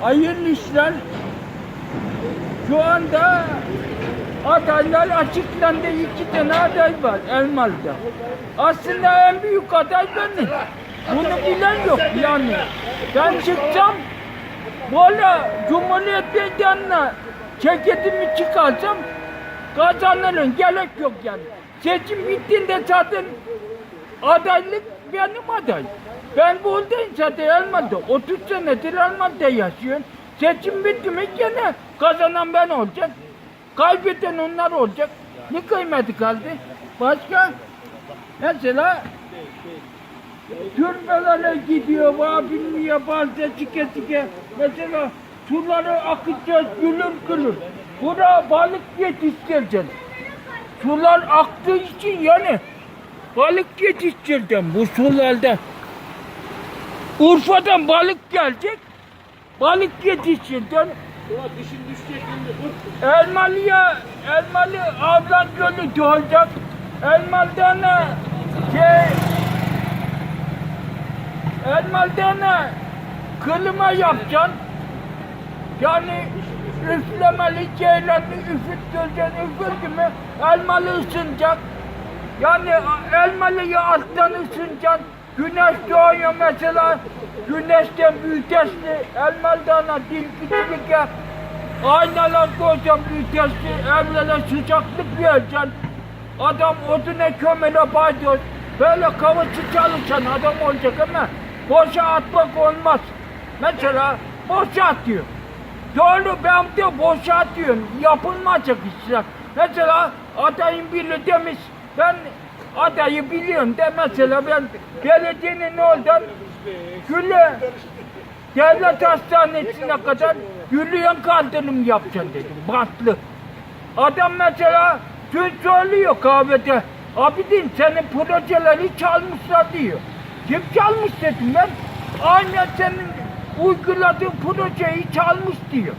Hayırlı işler. Şu anda adaylar açıklandı. iki tane aday var Elmalı'da. Aslında en büyük aday benim. Bunu bilen yok yani. Ben çıksam Valla Cumhuriyet Meydanı'na ceketimi çıkarsam kazanırım. Gerek yok yani. Seçim bittiğinde zaten adaylık benim aday. Ben buradayım zaten Elmalı'da. 30 senedir Elmalı'da yaşıyorum. Seçim bitti mi gene kazanan ben olacak. Kaybeden onlar olacak. Ne kıymeti kaldı? Başka? Mesela türbelere gidiyor, bilmiyor bazı çike çike. Mesela suları akıtacağız gülür gülür. Bura balık yetiştireceğiz. Sular aktığı için yani balık yetiştireceğim bu sularda. Urfa'dan balık gelecek. Balık yetiştireceğim. Ulan dişin düşecek şimdi. Elmalı'ya, Elmalı Avlan Gölü doğacak. Elmalı'dan şey, Elmalı'dan klima yapacaksın. Yani üflemeli ceylanı üfüttüreceksin, üfürdü mü elmalı ısınacak. Yani elmalıyı alttan ısınacaksın. Güneş doğuyor mesela. Güneşten büyüteçli elmalıdan dil küçülük Aynalar koyacağım büyüteçli evlere sıcaklık vereceksin. Adam oduna kömele bağlıyor. Böyle kavuşu çalışan adam olacak ama boşa atmak olmaz. Mesela boşa atıyor. Doğru ben de boşa atıyorum. Yapılmayacak işler. Mesela adayın biri demiş ben adayı biliyorum de mesela ben belediyenin oradan Gülle devlet hastanesine kadar yürüyen kaldırım yapacaksın dedim. Bantlı. Adam mesela dün söylüyor kahvede. Abidin senin projeleri çalmışlar diyor. Kim çalmış dedim ben. Aynen senin uyguladığın projeyi çalmış diyor.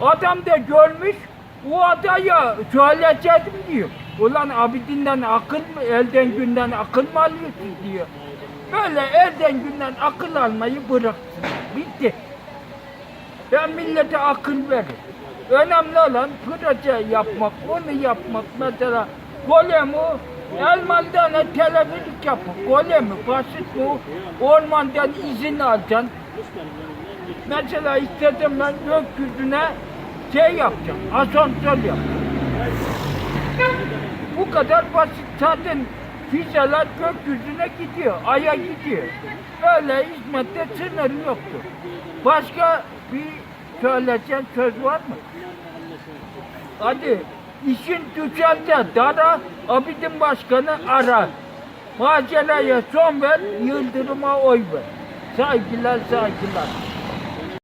Adam da görmüş, o adaya söyleyeceğim diyor. Ulan abidinden akıl mı, elden günden akıl mı alıyorsun diyor. Böyle elden günden akıl almayı bıraksın. Bitti. Ben millete akıl veririm. Önemli olan proje yapmak, onu yapmak. Mesela golemi Elman'dan teleferik yapıp golemi basit bu. Ormandan izin alacaksın. Mesela istedim ben gökyüzüne şey yapacağım, asansör yapacağım. Bu kadar basit zaten füzeler gökyüzüne gidiyor, aya gidiyor. Öyle hizmette sınır yoktur. Başka bir söyleyeceğin söz var mı? Hadi işin düşerse dara, Abidin Başkanı ara. Maceraya son ver, Yıldırım'a oy ver. Saygılar, saygılar.